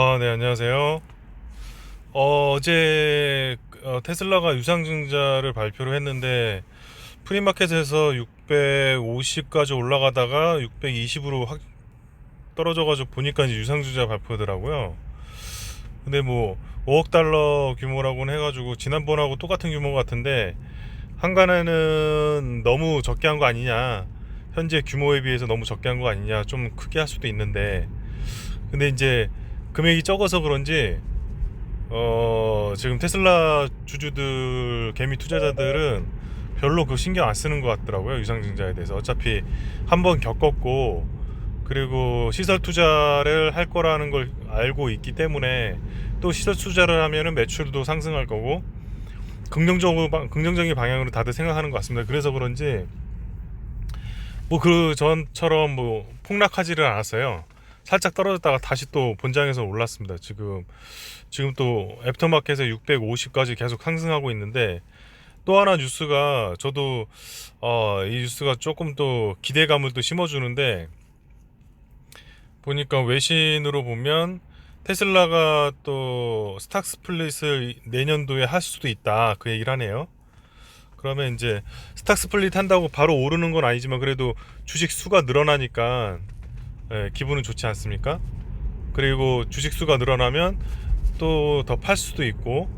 아, 네, 안녕하세요. 어, 어제 어, 테슬라가 유상증자를 발표를 했는데 프리마켓에서 650까지 올라가다가 620으로 확 떨어져가지고 보니까 이제 유상증자 발표더라고요. 근데 뭐 5억 달러 규모라고는 해가지고 지난번하고 똑같은 규모 같은데 한간에는 너무 적게 한 거 아니냐. 현재 규모에 비해서 너무 적게 한 거 아니냐. 좀 크게 할 수도 있는데 근데 이제 금액이 적어서 그런지 어 지금 테슬라 주주들 개미 투자자들은 별로 그 신경 안 쓰는 것 같더라고요 유상증자에 대해서. 어차피 한번 겪었고 그리고 시설 투자를 할 거라는 걸 알고 있기 때문에 또 시설 투자를 하면은 매출도 상승할 거고 긍정적으로 방- 긍정적인 방향으로 다들 생각하는 것 같습니다. 그래서 그런지 뭐 그 전처럼 뭐 폭락하지를 않았어요 살짝 떨어졌다가 다시 또 본장에서 올랐습니다. 지금 지금 또 애프터마켓에 650까지 계속 상승하고 있는데 또 하나 뉴스가 저도 어, 이 뉴스가 조금 또 기대감을 또 심어주는데 보니까 외신으로 보면 테슬라가 또 스탁 스플릿을 내년도에 할 수도 있다 그 얘기를 하네요. 그러면 이제 스탁 스플릿 한다고 바로 오르는 건 아니지만 그래도 주식 수가 늘어나니까 예, 기분은 좋지 않습니까? 그리고 주식 수가 늘어나면 또 더 팔 수도 있고,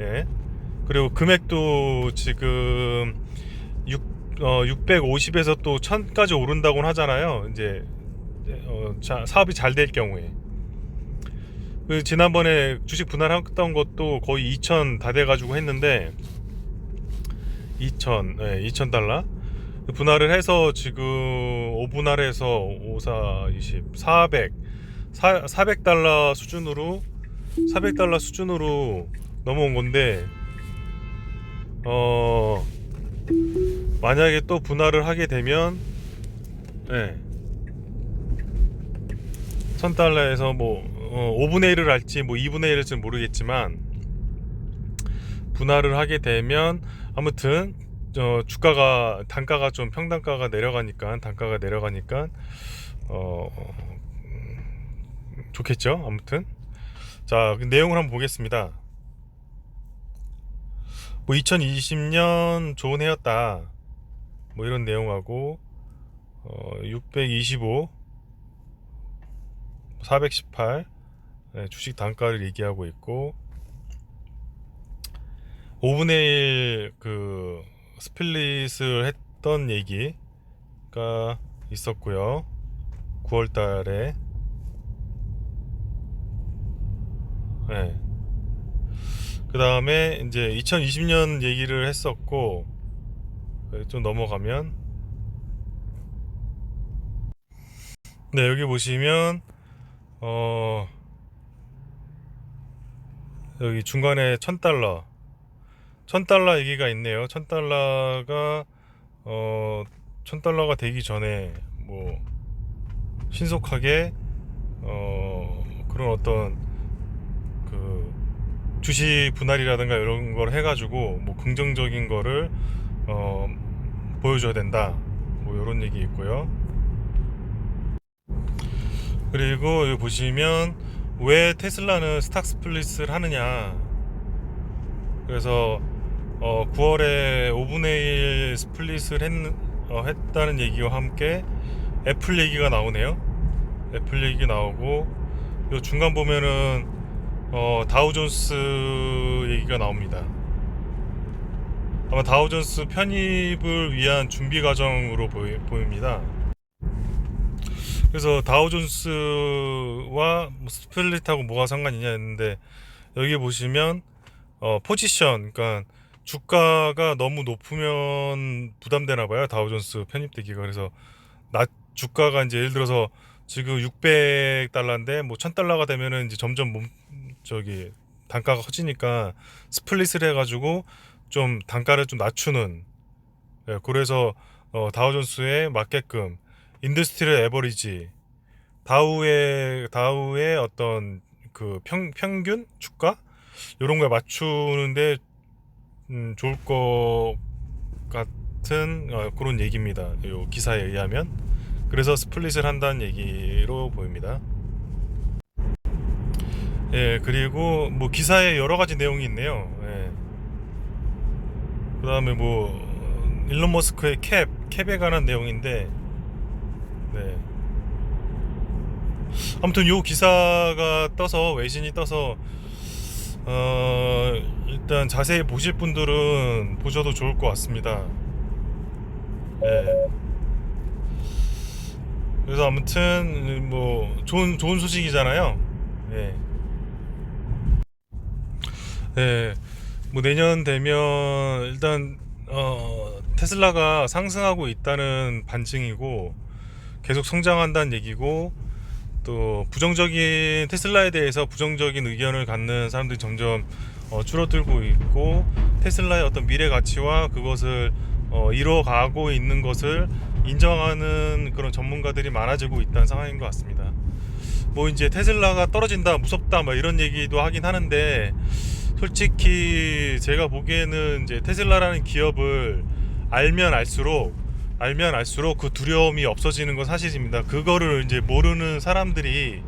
예. 그리고 금액도 지금 6, 어, 650에서 또 1000까지 오른다고 하잖아요. 이제 어, 자, 사업이 잘 될 경우에. 그 지난번에 주식 분할했던 것도 거의 2000 다 돼가지고 했는데 2000, 예, 2000 달러. 분할을 해서 지금 5분할해서 5, 4, 20, 400, 4, 400달러 수준으로 400달러 수준으로 넘어온 건데 어 만약에 또 분할을 하게 되면 예. 1000달러에서 뭐 어, 5분의 1을 할지 뭐 2분의 1을 할지 모르겠지만 분할을 하게 되면 아무튼 어, 주가가 단가가 좀 평단가가 내려가니까 단가가 내려가니까 어 음, 좋겠죠? 아무튼. 자 그 내용을 한번 보겠습니다. 뭐 2020년 좋은 해였다. 뭐 이런 내용하고 어, 625 418 네, 주식 단가를 얘기하고 있고 5분의 1그 스플릿을 했던 얘기가 있었고요. 9월 달에 네. 그 다음에 이제 2020년 얘기를 했었고 네, 좀 넘어가면 네 여기 보시면 어 여기 중간에 1000달러 1000달러 얘기가 있네요. 1000달러가 어 1000달러가 되기 전에 뭐 신속하게 어 그런 어떤 그 주식 분할이라든가 이런 걸 해가지고 뭐 긍정적인 거를 어 보여줘야 된다. 뭐 이런 얘기 있고요. 그리고 여기 보시면 왜 테슬라는 스탁 스플릿을 하느냐. 그래서 어, 9월에 5분의 1 스플릿을 했, 어, 했다는 얘기와 함께 애플 얘기가 나오네요. 애플 얘기 나오고 요 중간 보면은 어, 다우존스 얘기가 나옵니다. 아마 다우존스 편입을 위한 준비 과정으로 보이, 보입니다. 그래서 다우존스와 뭐 스플릿하고 뭐가 상관이냐 했는데 여기 보시면 어, 포지션, 그러니까 주가가 너무 높으면 부담되나 봐요. 다우존스 편입되기가. 그래서 낮 주가가 이제 예를 들어서 지금 600달러인데 뭐 1000달러가 되면은 이제 점점 몸 저기 단가가 커지니까 스플릿을 해 가지고 좀 단가를 좀 낮추는 예, 그래서 어, 다우존스에 맞게끔 인더스트리얼 에버리지 다우의 다우의 어떤 그 평, 평균 주가 이런 거에 맞추는데 음, 좋을 것 같은 어, 그런 얘기입니다. 요 기사에 의하면 그래서 스플릿을 한다는 얘기로 보입니다. 예, 그리고 뭐 기사에 여러 가지 내용이 있네요. 예. 그다음에 뭐 일론 머스크의 캡, 캡에 관한 내용인데 네. 아무튼 요 기사가 떠서 외신이 떠서 어 일단 자세히 보실 분들은 보셔도 좋을 것 같습니다. 예. 그래서 아무튼 뭐 좋은 좋은 소식이잖아요. 예. 네, 뭐 내년 되면 일단 어, 테슬라가 상승하고 있다는 반증이고 계속 성장한다는 얘기고 또 부정적인 테슬라에 대해서 부정적인 의견을 갖는 사람들이 점점 어, 줄어들고 있고 테슬라의 어떤 미래 가치와 그것을 어, 이뤄가고 있는 것을 인정하는 그런 전문가들이 많아지고 있다는 상황인 것 같습니다. 뭐 이제 테슬라가 떨어진다 무섭다 막 이런 얘기도 하긴 하는데 솔직히 제가 보기에는 이제 테슬라라는 기업을 알면 알수록 알면 알수록 그 두려움이 없어지는 건 사실입니다. 그거를 이제 모르는 사람들이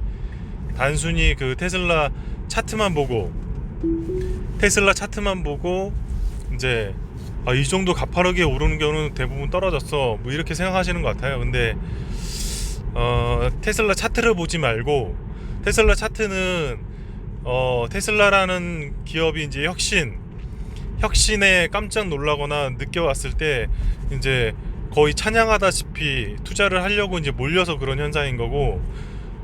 단순히 그 테슬라 차트만 보고 테슬라 차트만 보고 이제 아, 이 정도 가파르게 오르는 경우는 대부분 떨어졌어 뭐 이렇게 생각하시는 것 같아요. 근데 어, 테슬라 차트를 보지 말고 테슬라 차트는 어, 테슬라라는 기업이 이제 혁신 혁신에 깜짝 놀라거나 느껴왔을 때 이제 거의 찬양하다시피 투자를 하려고 이제 몰려서 그런 현상인 거고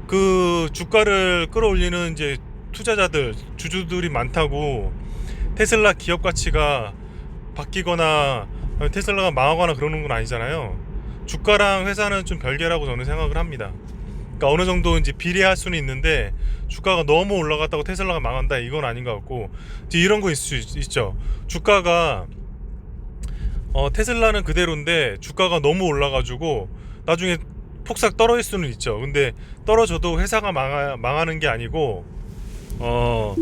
그 주가를 끌어올리는 이제 투자자들 주주들이 많다고 테슬라 기업 가치가 바뀌거나 테슬라가 망하거나 그러는 건 아니잖아요. 주가랑 회사는 좀 별개라고 저는 생각을 합니다. 그러니까 어느 정도 이제 비례할 수는 있는데 주가가 너무 올라갔다고 테슬라가 망한다 이건 아닌 것 같고 이제 이런 거 있을 수 있, 죠 주가가 어, 테슬라는 그대로인데 주가가 너무 올라가지고 나중에 폭삭 떨어질 수는 있죠. 근데 떨어져도 회사가 망하, 망하는 게 아니고 어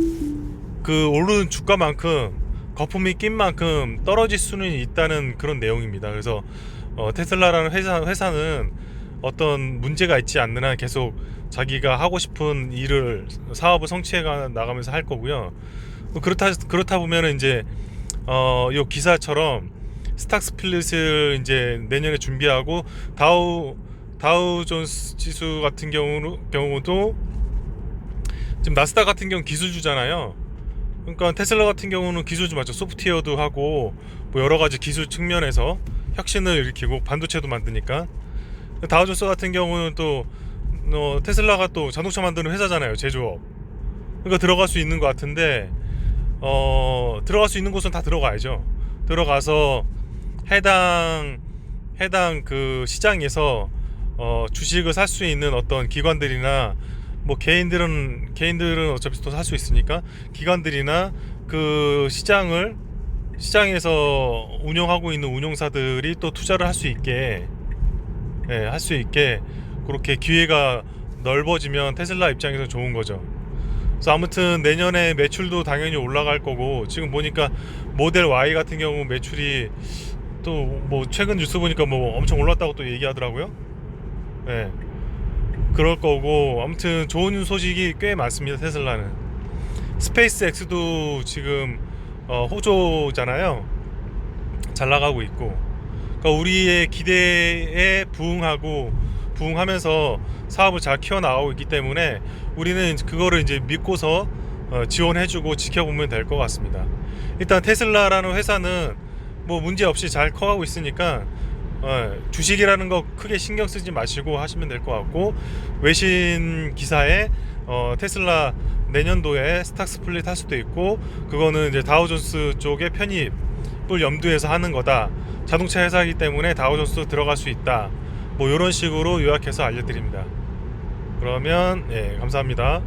그 오르는 주가만큼 거품이 낀 만큼 떨어질 수는 있다는 그런 내용입니다. 그래서 어, 테슬라라는 회사 회사는 어떤 문제가 있지 않는 한 계속 자기가 하고 싶은 일을 사업을 성취해 나가면서 할 거고요. 뭐 그렇다 그렇다 보면은 이제 어요 기사처럼 스탁 스플릿을 이제 내년에 준비하고 다우 다우 존스 지수 같은 경우 경우도 지금 나스닥 같은 경우 기술주잖아요. 그러니까 테슬라 같은 경우는 기술주 맞죠. 소프트웨어도 하고 뭐 여러 가지 기술 측면에서 혁신을 일으키고 반도체도 만드니까 다우존스 같은 경우는 또 어, 테슬라가 또 자동차 만드는 회사잖아요. 제조업. 그러니까 들어갈 수 있는 것 같은데 어, 들어갈 수 있는 곳은 다 들어가야죠. 들어가서 해당 해당 그 시장에서 어, 주식을 살 수 있는 어떤 기관들이나 뭐 개인들은 개인들은 어차피 또 살 수 있으니까 기관들이나 그 시장을 시장에서 운영하고 있는 운용사들이 또 투자를 할 수 있게 예, 할 수 있게 그렇게 기회가 넓어지면 테슬라 입장에서 좋은 거죠. 그래서 아무튼 내년에 매출도 당연히 올라갈 거고 지금 보니까 모델 Y 같은 경우 매출이 또 뭐 최근 뉴스 보니까 뭐 엄청 올랐다고 또 얘기하더라고요. 예. 그럴 거고 아무튼 좋은 소식이 꽤 많습니다 테슬라는 스페이스 X도 지금 어, 호조잖아요 잘 나가고 있고 그러니까 우리의 기대에 부응하고 부응하면서 사업을 잘 키워 나가고 있기 때문에 우리는 그거를 이제 믿고서 어, 지원해주고 지켜보면 될 것 같습니다. 일단 테슬라라는 회사는 뭐 문제 없이 잘 커가고 있으니까 어, 주식이라는 거 크게 신경 쓰지 마시고 하시면 될 것 같고 외신 기사에 어, 테슬라 내년도에 스탁 스플릿 할 수도 있고 그거는 이제 다우존스 쪽의 편입을 염두에서 하는 거다. 자동차 회사이기 때문에 다우존스 들어갈 수 있다. 뭐 이런 식으로 요약해서 알려드립니다. 그러면 예, 감사합니다.